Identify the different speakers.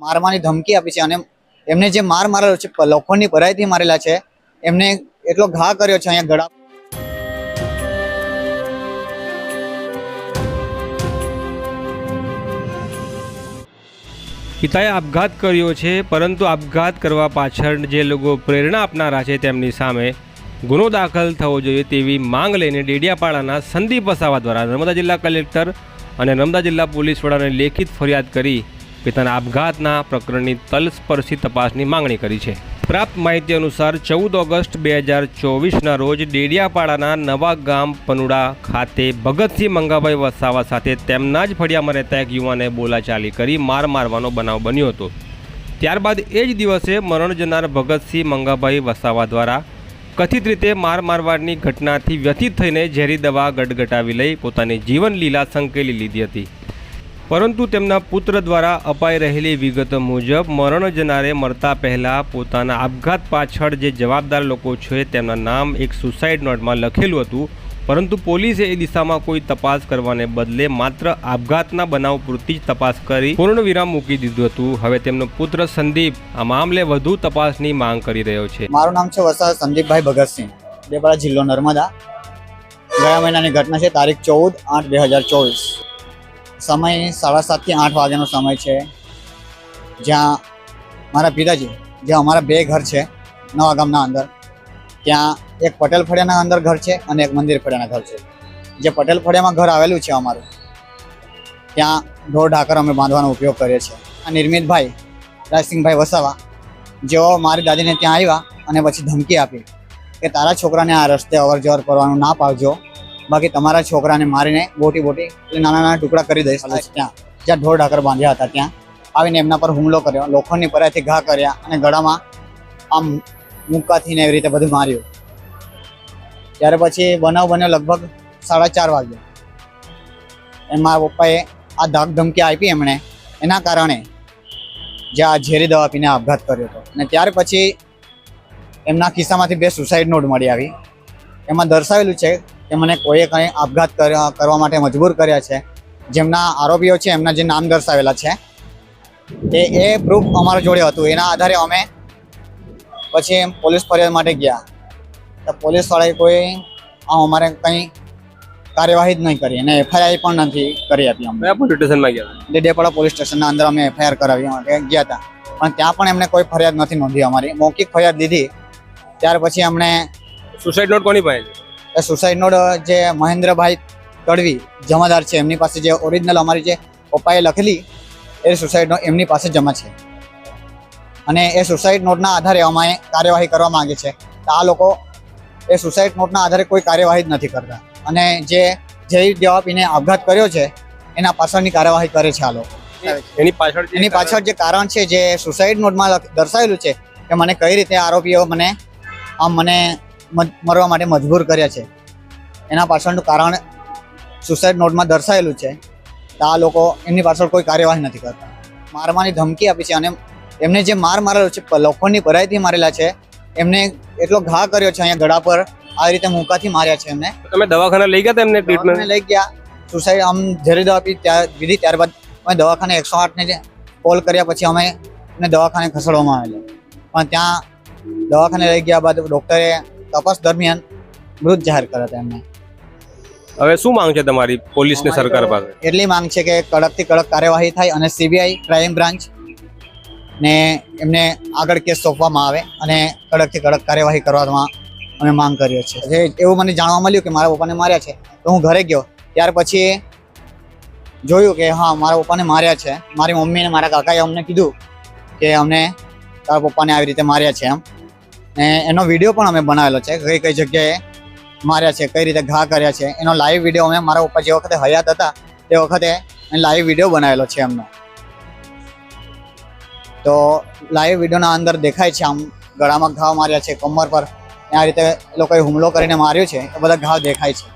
Speaker 1: મારવાની ધમકી આપી છે અને એમને જે માર મારેલો છે લોખંડની પરાયથી મારેલા છે, એમને એટલો ઘા કર્યો છે અહીંયા ગળા
Speaker 2: પિતાએ આપઘાત કર્યો છે, પરંતુ આપઘાત કરવા પાછળ જે લોકો પ્રેરણા આપનારા છે તેમની સામે ગુનો દાખલ થવો જોઈએ તેવી માંગ લઈને ડેડિયાપાડાના સંદીપ વસાવા દ્વારા નર્મદા જિલ્લા કલેક્ટર અને નર્મદા જિલ્લા પોલીસ વડાને લેખિત ફરિયાદ કરી પિતાના આપઘાતના પ્રકરણની તલસ્પર્શી તપાસની માંગણી કરી છે. પ્રાપ્ત માહિતી અનુસાર ચૌદ ઓગસ્ટ બે હજાર ચોવીસના રોજ ડેડિયાપાડાના નવા ગામ પનુડા ખાતે ભગતસિંહ મંગાભાઈ વસાવા સાથે તેમના જ ફળિયામાં રહેતા એક યુવાને બોલાચાલી કરી માર મારવાનો બનાવ બન્યો હતો. ત્યારબાદ એ જ દિવસે મરણ જનાર ભગતસિંહ મંગાભાઈ વસાવા દ્વારા કથિત રીતે માર મારવાની ઘટનાથી વ્યથિત થઈને ઝેરી દવા ગટગટાવી લઈ પોતાની જીવન લીલા સંકેલી લીધી હતી. પરંતુ તેમના પુત્ર દ્વારા અપાઈ રહેલી વિગત મુજબ મરણ જનારે મરતા પહેલાં પોતાના આપઘાત પાછળ જે જવાબદાર લોકો છે તેમના નામ એક સુસાઇડ નોટમાં લખેલું હતું. પરંતુ પોલીસે એ દિશામાં કોઈ તપાસ કરવાને બદલે માત્ર આપઘાતના બનાવ પૂરતી જ તપાસ કરી પૂર્ણ વિરામ મૂકી દીધું હતું. હવે તેમનો પુત્ર સંદીપ આ મામલે વધુ તપાસની માંગ કરી રહ્યો છે.
Speaker 1: મારું નામ છે વસાવા સંદીપભાઈ ભગતસિંહ. ડેપાડા જિલ્લો નર્મદા. ગયા મહિનાની ઘટના છે તારીખ ચૌદ આઠ બે હજાર ચોવીસ. સમય સાડા સાતથી આઠ વાગ્યાનો સમય છે. જ્યાં મારા પિતાજી જે અમારા બે ઘર છે નવા ગામના અંદર. ત્યાં એક પટેલ ફળિયાના અંદર ઘર છે અને એક મંદિર ફળિયાના ઘર છે. જે પટેલ ફળિયામાં ઘર આવેલું છે અમારું. ત્યાં ઢોર ઢાકર અમે બાંધવાનો ઉપયોગ કરીએ છીએ. આ નિર્મિતભાઈ, રાજસિંહભાઈ વસાવા, જેઓ મારી દાદીને ત્યાં આવ્યા અને પછી ધમકી આપી કે તારા છોકરાને આ રસ્તે અવર જવર કરવાનું ના પાડજો. બાકી તમારા છોકરાને મારીને બોટી બોટી એટલે નાના નાના ટુકડા કરી દઈશ. ત્યાં જ્યાં ઢોર ઢાકર બાંધ્યા હતા ત્યાં. આવીને એમના પર હુમલો કર્યો લોખંડની પરાથી ઘા કર્યા અને ગળામાં આમ મુક્કાથી ને એવી રીતે બધું માર્યું. ત્યાર પછી બનાવ બન્યો લગભગ સાડા ચાર વાગે એમાં પપ્પાએ આ ધાક ધમકી આપી એમણે. એના કારણે જે આ ઝેરી દવા પીને આપઘાત કર્યો હતો. અને ત્યાર પછી એમના ખિસ્સામાંથી બે સુસાઇડ નોટ મળી આવી. એમાં દર્શાવેલું છે કે મને કોઈએ કંઈ આપઘાત કરવા માટે મજબૂર કર્યા છે. જેમના આરોપીઓ છે એમના જે નામ દર્શાવેલા છે તે એ પ્રૂફ અમારા જોડે હતું. એના આધારે અમે પછી એમ પોલીસ ફરિયાદ માટે ગયા. તો પોલીસવાળાએ કોઈ અમારે કંઈ કાર્યવાહી જ નહીં કરી. અને એફઆઈઆર પણ નથી કરી આપી
Speaker 2: કયા પોલીસ સ્ટેશનમાં ગયા
Speaker 1: ડેડિયાપાડા પોલીસ સ્ટેશનના અંદર અમે એફઆઈઆર કરાવી માટે ગયા હતા. પણ ત્યાં પણ એમને કોઈ ફરિયાદ નથી નોંધી અમારી. મૌખિક ફરિયાદ લીધી. ત્યાર પછી અમને
Speaker 2: સુસાઇડ નોટ કોની પાસે
Speaker 1: એ સુસાઇડ જે મહેન્દ્રભાઈ તડવી જમાદાર છે એમની પાસે જે ઓરિજિનલ અમારી જે પપ્પાએ લખેલી એ સુસાઇડ નોટ એમની પાસે જમા છે. અને એ સુસાઇડ નોટના આધારે અમે કાર્યવાહી કરવા માંગે છે. તો આ લોકો એ સુસાઇડ નોટના આધારે કોઈ કાર્યવાહી જ નથી કરતા. અને જે જય જવાબ એને આપઘાત કર્યો છે એના પાછળની કાર્યવાહી કરે છે આ લોકો.
Speaker 2: એની પાછળ
Speaker 1: એની પાછળ જે કારણ છે જે સુસાઇડ નોટમાં દર્શાવેલું છે કે મને કઈ રીતે આરોપીઓ મને આમ મને મરવા માટે મજબૂર કર્યા છે. એના પાછળનું કારણ સુસાઇડ નોટમાં દર્શાવેલું છે. તો આ લોકો એમની પાછળ કોઈ કાર્યવાહી નથી કરતા. મારવાની ધમકી આપી છે અને એમને જે માર મારેલો છે લોખંડની ભરાઈથી મારેલા છે એમને એટલો ઘા કર્યો છે અહીંયા ગળા પર આ રીતે મૂકાથી માર્યા છે એમને.
Speaker 2: તમે દવાખાના લઈ ગયા એમને
Speaker 1: ટ્રીટમેન્ટ લઈ ગયા. સુસાઇડ આમ ઝેરી દવા પી ત્યાં દીધી ત્યારબાદ અમે દવાખાને એકસો આઠને કોલ કર્યા પછી અમે એને દવાખાને ખસેડવામાં આવેલા. પણ ત્યાં દવાખાને લઈ ગયા બાદ ડૉક્ટરે તપાસ દરમિયાન મૃત જાહેર કર્યા હતા એમને.
Speaker 2: હવે શું માંગ છે તમારી પોલીસ ને સરકાર પાસે?
Speaker 1: એટલી માંગ છે કે કડકથી કડક કાર્યવાહી થાય અને સીબીઆઈ ક્રાઇમ બ્રાન્ચ ને એમને આગળ કેસ સોંપવામાં આવે અને કડકથી કડક કાર્યવાહી કરવામાં અમે માંગ કરીએ છીએ. જે એવું મને જાણવા મળ્યું કે મારા પપ્પાને માર્યા છે તો હું ઘરે ગયો. ત્યાર પછી જોયું કે હા મારા પપ્પાને માર્યા છે. મારી મમ્મીને મારા કાકાએ અમને કીધું કે અમને તારા પપ્પાને આવી રીતે માર્યા છે એમ. ને એનો વીડિયો પણ અમે બનાવેલો છે, કઈ કઈ જગ્યાએ માર્યા છે, કઈ રીતે ઘા કર્યા છે, એનો લાઈવ વીડિયો અમે મારા ઉપર જે વખતે હયાત હતા, તે વખતે લાઈવ વીડિયો બનાવેલો છે એમનો. તો લાઈવ વિડીયોના અંદર દેખાય છે આમ ગળામાં ઘા માર્યા છે, કમર પર, આ રીતે લોકોએ હુમલો કરીને માર્યો છે, એ બધા ઘા દેખાય છે.